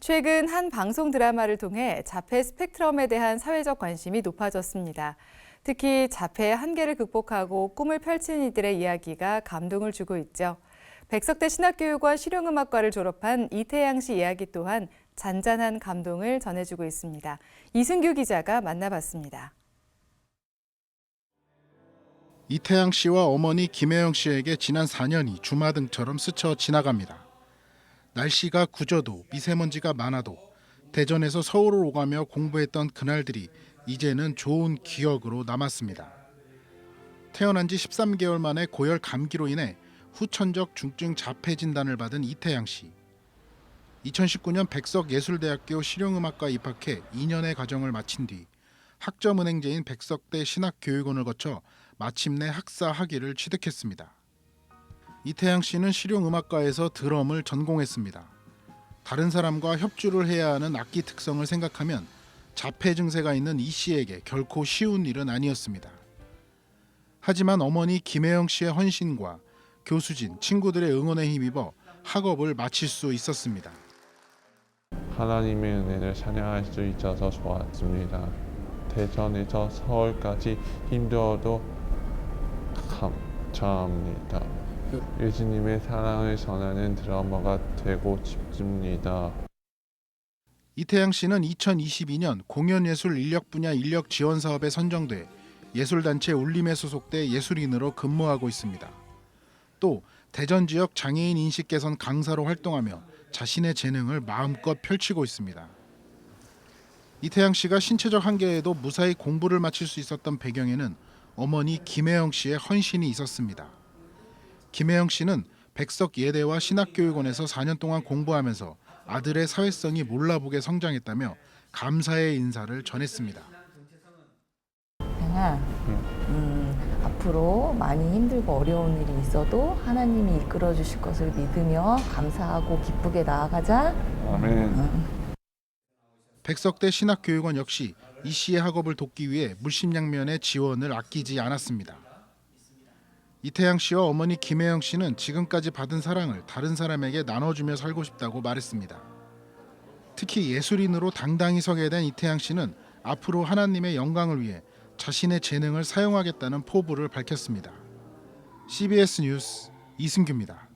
최근 한 방송 드라마를 통해 자폐 스펙트럼에 대한 사회적 관심이 높아졌습니다. 특히 자폐의 한계를 극복하고 꿈을 펼친 이들의 이야기가 감동을 주고 있죠. 백석대 신학교육과 실용음악과를 졸업한 이태양 씨 이야기 또한 잔잔한 감동을 전해주고 있습니다. 이승규 기자가 만나봤습니다. 이태양 씨와 어머니 김혜영 씨에게 지난 4년이 주마등처럼 스쳐 지나갑니다. 날씨가 굳어도 미세먼지가 많아도 대전에서 서울을 오가며 공부했던 그날들이 이제는 좋은 기억으로 남았습니다. 태어난 지 13개월 만에 고열 감기로 인해 후천적 중증 자폐 진단을 받은 이태양 씨. 2019년 백석예술대학교 실용음악과 입학해 2년의 과정을 마친 뒤 학점은행제인 백석대 신학교육원을 거쳐 마침내 학사 학위를 취득했습니다. 이태양 씨는 실용음악과에서 드럼을 전공했습니다. 다른 사람과 협주를 해야 하는 악기 특성을 생각하면 자폐 증세가 있는 이 씨에게 결코 쉬운 일은 아니었습니다. 하지만 어머니 김혜영 씨의 헌신과 교수진, 친구들의 응원에 힘입어 학업을 마칠 수 있었습니다. 하나님의 은혜를 찬양할 수 있어서 좋았습니다. 대전에서 서울까지 힘들어도 감사합니다. 예수님의 사랑을 전하는 드라마가 되고 싶습니다. 이태양 씨는 2022년 공연예술 인력 분야 인력 지원 사업에 선정돼 예술단체 울림에 소속돼 예술인으로 근무하고 있습니다. 또 대전 지역 장애인 인식 개선 강사로 활동하며 자신의 재능을 마음껏 펼치고 있습니다. 이태양 씨가 신체적 한계에도 무사히 공부를 마칠 수 있었던 배경에는 어머니 김혜영 씨의 헌신이 있었습니다. 김혜영 씨는 백석 예대와 신학교육원에서 4년 동안 공부하면서 아들의 사회성이 몰라보게 성장했다며 감사의 인사를 전했습니다. 태양아, 음, 앞으로 많이 힘들고 어려운 일이 있어도 하나님이 이끌어 주실 것을 믿으며 감사하고 기쁘게 나아가자. 아멘. 백석대 신학교육원 역시 이 씨의 학업을 돕기 위해 물심양면의 지원을 아끼지 않았습니다. 이태양 씨와 어머니 김혜영 씨는 지금까지 받은 사랑을 다른 사람에게 나눠주며 살고 싶다고 말했습니다. 특히 예술인으로 당당히 서게 된 이태양 씨는 앞으로 하나님의 영광을 위해 자신의 재능을 사용하겠다는 포부를 밝혔습니다. CBS 뉴스 이승규입니다.